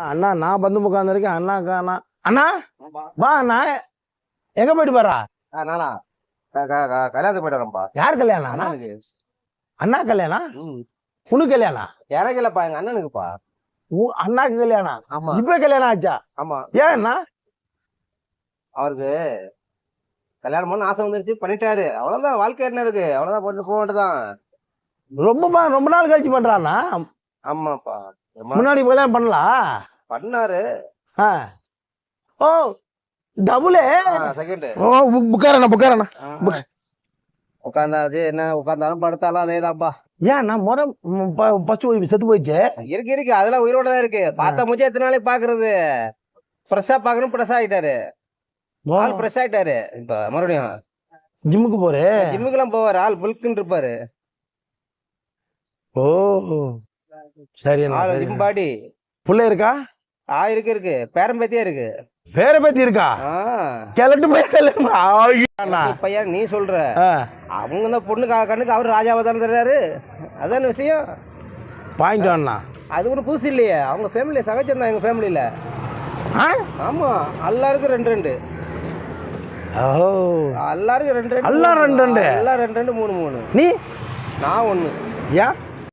அண்ணா நான் வந்து உட்காந்துருக்கேன் அண்ணா காணா அண்ணா. வா அண்ணா. எங்க போயிட்டு போறா? நானா? கல்யாணத்துக்கு போயிட்டு யார் கல்யாணம் அண்ணா? அண்ணா கல்யாணம்? ம். உனக்கு கல்யாணம்? எனக்கு இல்லப்பா எங்க அண்ணனுக்குப்பா. உ- அண்ணாக்கு கல்யாணம்? ஆமா. இப்ப கல்யாணம் ஆச்சா? ஆமா. ஏன் அண்ணா? அவருக்கு கல்யாணம் பண்ண ஆசை வந்துருச்சு பண்ணிட்டாரு. அவ்வளவுதான் வாழ்க்கை என்ன இருக்கு? அவ்வளவுதான் பண்ணி போக வேண்டியதான் ரொம்ப ரொம்ப நாள் கழிச்சு பண்றாண்ணா ஆமாப்பா. முன்னாடி கல்யாணம் பண்ணலாம் பண்ணாரு. ஓ டபுளே செகண்ட் ஓ புக்காரண்ணா புக்காரண்ணா உட்காந்தாச்சு என்ன உட்காந்தாலும் படுத்தாலும் அதேதான்ப்பா. ஏன் நான் முறை ஃபர்ஸ்ட் செத்து போயிடுச்சு? இருக்கு இருக்கு. அதெல்லாம் உயிரோட தான் இருக்கு. பார்த்த முடிச்சு எத்தனை நாளைக்கு பாக்குறது ஃப்ரெஷ்ஷா பாக்கணும் ஃப்ரெஷ் ஆயிட்டாரு. ஆள் ஃப்ரெஷ் ஆயிட்டாரு. இப்ப மறுபடியும் ஜிம்முக்கு போறே? ஜிம்முக்கெல்லாம் போவாரு. ஆள் புல்க்குன்னு இருப்பாரு. ஓ. சரி. பாடி புள்ள இருக்கா? ஆ இருக்கு இருக்கு. பேரம்பேத்தியே இருக்கு. பேர பத்தி இருக்கா? ஆ. கிழட்டு போய் கல்யாணம் ஆகியாண்ணா. பையன் நீ சொல்ற. அவங்க தான் பொண்ணு கண்ணுக்கு அவர் ராஜாவை தானே தர்றாரு. அதான விஷயம். பாயிண்ட் அண்ணா அது ஒன்றும் புதுசு இல்லையே. அவங்க ஃபேமிலியை சகஜம் தான் எங்கள் ஃபேமிலியில் ஆ? ஆமாம் எல்லாருக்கும் ரெண்டு ரெண்டு. ஓ எல்லாருக்கும் ரெண்டு ரெண்டு எல்லாம் ரெண்டு ரெண்டு? எல்லாம் ரெண்டு ரெண்டு மூணு மூணு. நீ? நான் ஒன்று ஏன்?